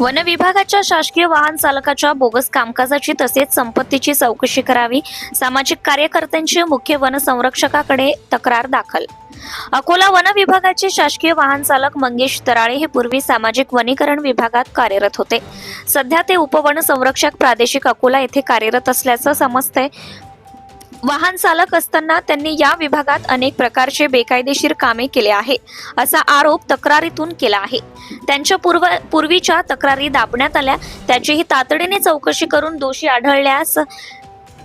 One विभागाच्या शासकीय वाहन चालकाच्या बोगस कामकाजाची तसेच संपत्तीची चौकशी करावी. सामाजिक कार्यकर्त्यांची मुख्य वनसंरक्षकाकडे तक्रार दाखल. अकोला वन विभागाचे शासकीय वाहन चालक मंगेश तराळे हे पूर्वी सामाजिक वनीकरण विभागात कार्यरत होते. सध्या ते उपवन संरक्षक प्रादेशिक अकोला येथे कार्यरत असल्याचं समजतंय. वाहन चालक असताना त्यांनी या विभागात अनेक प्रकारचे बेकायदेशीर कामे केले आहे असा आरोप तक्रारीतून केला आहे. त्यांच्या पूर्व पूर्वीच्या तक्रारी दाबण्यात आल्या त्याचीही तातडीने चौकशी करून दोषी आढळल्यास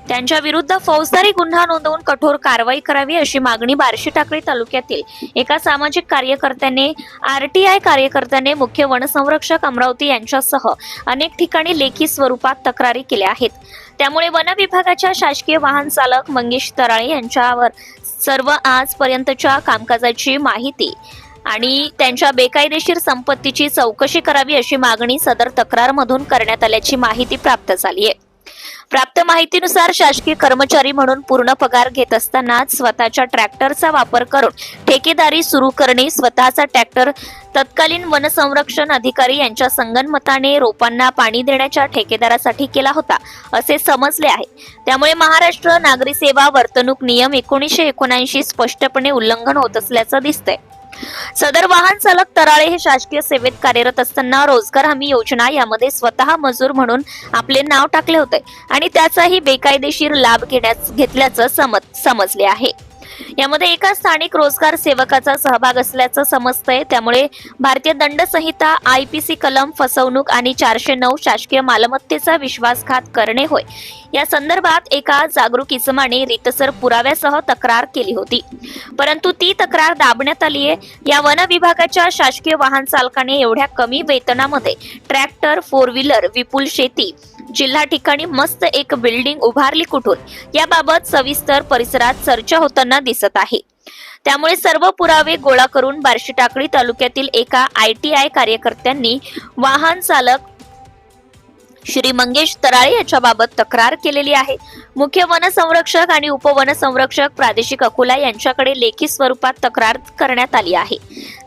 त्यांच्या विरुद्ध फौजदारी गुन्हा नोंदवून कठोर कारवाई करावी अशी मागणी बार्शी टाकळी तालुक्यातील एका सामाजिक कार्यकर्त्याने आरटीआय कार्यकर्त्याने मुख्य वनसंरक्षक अमरावती यांच्यासह अनेक ठिकाणी लेखी स्वरूपात तक्रारी केल्या आहेत. त्यामुळे वन विभागाच्या शासकीय वाहन चालक मंगेश तराळे यांच्यावर सर्व आजपर्यंतच्या कामकाजाची माहिती आणि त्यांच्या बेकायदेशीर संपत्तीची चौकशी करावी अशी मागणी सदर तक्रारमधून करण्यात आल्याची माहिती प्राप्त झाली आहे. प्राप्त माहितीनुसार शासकीय कर्मचारी म्हणून पूर्ण पगार घेत असताना स्वतःच्या ट्रॅक्टरचा वापर करून ठेकेदारी सुरू करणे स्वतःचा ट्रॅक्टर तत्कालीन वनसंरक्षण अधिकारी यांच्या संगनमताने रोपांना पाणी देण्याच्या ठेकेदारासाठी केला होता असे समजले आहे. त्यामुळे महाराष्ट्र नागरी सेवा वर्तणूक नियम एकोणीसशे एकोणऐंशी स्पष्टपणे उल्लंघन होत असल्याचं दिसतंय. सदर वाहन चालक तराळे हे शासकीय सेवेत कार्यरत असताना रोजगार हमी योजना यामध्ये स्वतः मजूर म्हणून आपले नाव टाकले होते आणि त्याचाही बेकायदेशीर लाभ घेण्यास घेतल्याचं समज समजले आहे. यामध्ये एका स्थानिक रोजगार सेवकाचा सहभाग असल्याचं समजतंय. त्यामुळे भारतीय दंड संहिता आय पी सी कलम फसवणूक आणि चारशे नऊ शासकीय मालमत्तेचा विश्वासघात करणे होय. या संदर्भात एका जागरूक इसमाने रितसर पुराव्यासह तक्रार केली होती. परंतु ती तक्रार दाबण्यात आली आहे. या वन विभागाच्या शासकीय वाहन चालकाने एवढ्या कमी वेतनामध्ये ट्रॅक्टर फोर व्हीलर विपुल शेती जिल्हा ठिकाणी मस्त एक बिल्डिंग उभारली कुठून? याबाबत सविस्तर परिसरात चर्चा होताना दिसत आहे. त्यामुळे सर्व पुरावे गोळा करून बार्शी टाकळी तालुक्यातील एका आय टी आय कार्यकर्त्यांनी वाहन चालक श्री मंगेश तराळे याच्याबाबत तक्रार केलेली आहे. मुख्य वनसंरक्षक आणि उपवनसंरक्षक प्रादेशिक अकोला यांच्याकडे लेखी स्वरूपात तक्रार करण्यात आली आहे.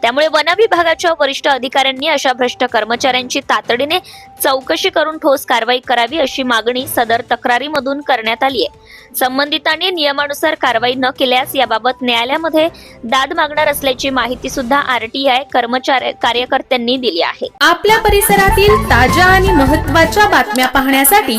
त्यामुळे वन विभागाच्या वरिष्ठ अधिकाऱ्यांनी अशा भ्रष्ट कर्मचाऱ्यांची तातडीने चौकशी करून ठोस कारवाई करावी अशी मागणी सदर तक्रारीमधून करण्यात आली आहे. संबंधितांनी नियमानुसार कारवाई न केल्यास याबाबत न्यायालयामध्ये दाद मागणार असल्याची माहिती सुद्धा आरटीआय कर्मचारी कार्यकर्त्यांनी दिली आहे. आपल्या परिसरातील ताज्या आणि महत्त्वाच्या बातम्या पाहण्यासाठी